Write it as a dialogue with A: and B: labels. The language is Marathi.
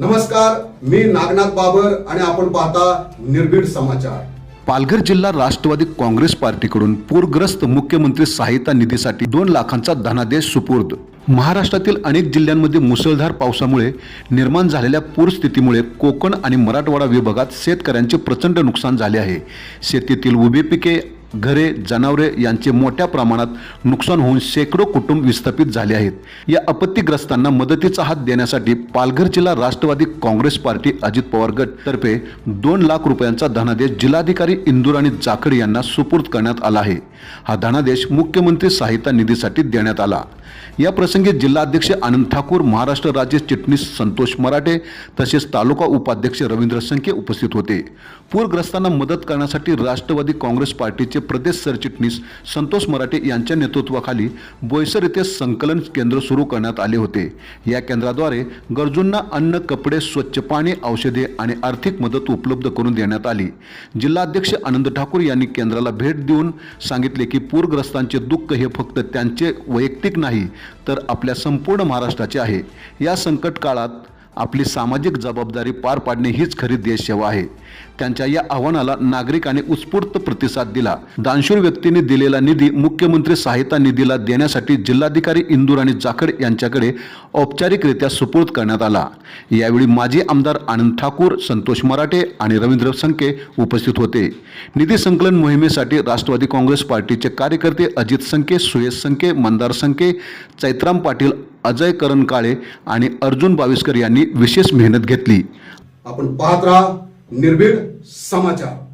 A: नमस्कार मी नागनाथ बाबर आणि आपण पाहता निर्भीड समाचार.
B: पालघर जिल्हा राष्ट्रवादी काँग्रेस पार्टीकडून पूरग्रस्त मुख्यमंत्री सहायता निधीसाठी दोन लाखांचा धनादेश सुपूर्द. महाराष्ट्रातील अनेक जिल्ह्यांमध्ये मुसळधार पावसामुळे निर्माण झालेल्या पूरस्थितीमुळे कोकण आणि मराठवाडा विभागात शेतकऱ्यांचे प्रचंड नुकसान झाले आहे. शेतीतील उभी पिके घरे जनावरे यांचे मोठ्या प्रमाणात नुकसान होऊन शेकडो कुटुंब विस्थापित झाले आहेत. या आपत्तीग्रस्तांना मदतीचा हात देण्यासाठी पालघर जिल्हा राष्ट्रवादी काँग्रेस पार्टी अजित पवार गट तर्फे दोन लाख रुपयांचा धनादेश जिल्हाधिकारी इंदुराणी जाखड यांना सुपूर्द करण्यात आला आहे. हा धनादेश मुख्यमंत्री सहायता निधीसाठी देण्यात आला. या प्रसंगी जिल्हाध्यक्ष आनंद ठाकूर महाराष्ट्र राज्य चिटणीस संतोष मराठे तसेच तालुका उपाध्यक्ष रवींद्र संखे उपस्थित होते. पूरग्रस्तांना मदत करण्यासाठी राष्ट्रवादी काँग्रेस पार्टीचे प्रदेश सरचिटणीस संतोष मराठे यांच्या नेतृत्वाखाली बोईसर येथे संकलन केंद्र सुरू करण्यात आले होते. या केंद्राद्वारे गरजूंना अन्न कपडे स्वच्छ पाणी औषधे आणि आर्थिक मदत उपलब्ध करून देण्यात आली. जिल्हाध्यक्ष आनंद ठाकूर यांनी केंद्राला भेट देऊन सांगितले की पूरग्रस्तांचे दुःख हे फक्त त्यांचे वैयक्तिक नाही तर आपल्या संपूर्ण महाराष्ट्राचे आहे. या संकट काळात आपली सामाजिक जबाबदारी पार पाडणे हीच खरी देशसेवा आहे. त्यांच्या या आव्हानाला नागरिकांनी उत्स्फूर्त प्रतिसाद दिला. दानशूर व्यक्तींनी दिलेला निधी मुख्यमंत्री सहायता निधीला देण्यासाठी जिल्हाधिकारी इंदुराणी जाखड यांच्याकडे औपचारिकरित्या सुपूर्द करण्यात आला. यावेळी माजी आमदार आनंद ठाकूर संतोष मराठे आणि रवींद्र संके उपस्थित होते. निधी संकलन मोहिमेसाठी राष्ट्रवादी काँग्रेस पार्टीचे कार्यकर्ते अजित संके सुयश संके मंदार संके चैत्राम पाटील अजय करण काळे आणि अर्जुन बाविस्कर यांनी विशेष मेहनत घेतली.
A: आपण पाहत राहा निर्भीड समाचार.